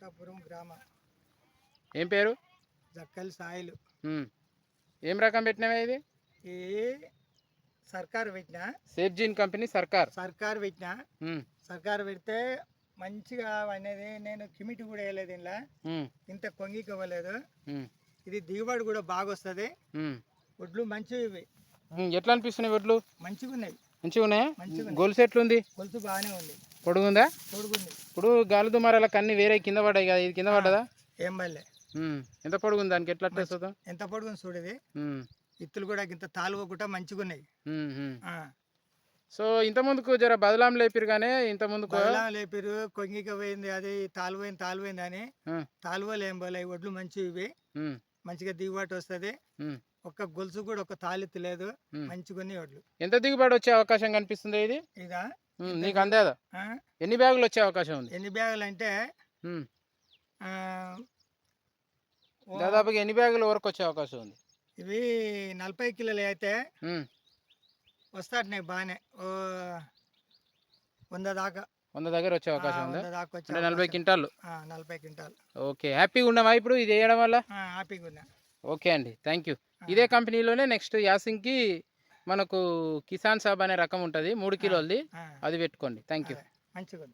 కోటాపురం గ్రామం. ఏం పేరు? జక్కల్ సాయిలు. ఏం రకం పెట్టినవే ఇది? ఈ సర్కారు పెట్టిన. సేఫ్ జీన్ కంపెనీ సర్కార్. సర్కారు పెట్టిన. సర్కారు పెడితే మంచిగా అనేది నేను కిమిటి కూడా వేయలేదు ఇలా ఇంత కొంగికి ఇవ్వలేదు ఇది దిగుబడి కూడా బాగా వస్తుంది. ఒడ్లు మంచివి ఎట్లా అనిపిస్తున్నాయి వడ్లు మంచిగా ఉన్నాయి మంచిగా ఉన్నాయా. గొలుసు ఎట్లుంది? కొలుసు బాగానే ఉంది. పొడుగుందా? పొడుగుంది. ఇప్పుడు గాలి దుమారాలకు అన్ని వేరే కింద పడ్డాయి కదా ఇది కింద పడ్డదా? ఏం ఉమ్, ఎంత పొడుగుంది? దానికి ఎట్లా వస్తుందా ఎంత పొడుగుంది చూడది ఇత్తులు కూడా ఇంత తాలువకుండా మంచిగా ఉన్నాయి. సో ఇంత ముందుకు జర బదలాం లేపిరు కానీ ఇంత ముందుకు బదలాం లేపారు కొంగికి పోయింది అది తాలుపోయింది తాలుపోయింది అని. తాలువలు ఏం పోలే ఒడ్లు మంచివి ఇవి. మంచిగా దిగుబాటు వస్తుంది. ఒక్క గొలుసు కూడా ఒక తాలెత్తు లేదు. మంచిగా ఉన్నాయి వడ్లు ఎంత దిగుబడి వచ్చే అవకాశం కనిపిస్తుంది ఇది? ఇదా? నీకు అందేదా? ఎన్ని బ్యాగులు వచ్చే అవకాశం ఉంది? ఎన్ని బ్యాగులు అంటే దాదాపుగా ఎన్ని బ్యాగుల వరకు వచ్చే అవకాశం ఉంది? ఇవి నలభై కిలోలు అయితే ఉమ్, వస్తాయి బాగానే. ఓ వంద దాకా. వంద దగ్గర వచ్చే అవకాశం ఉందా? నలభై. క్వింటాలు? నలభై క్వింటాల్. ఓకే. హ్యాపీగా ఉన్నామా ఇప్పుడు? ఇది వేయడం వల్ల? హ్యాపీగా ఉన్నా. ఓకే అండి. Thank you. ఇదే కంపెనీలోనే నెక్స్ట్ యాసింగ్కి మనకు కిసాన్ సాబ్ అనే రకం ఉంటుంది. మూడు కిలోలది. అది పెట్టుకోండి. థ్యాంక్ యూ మంచిగా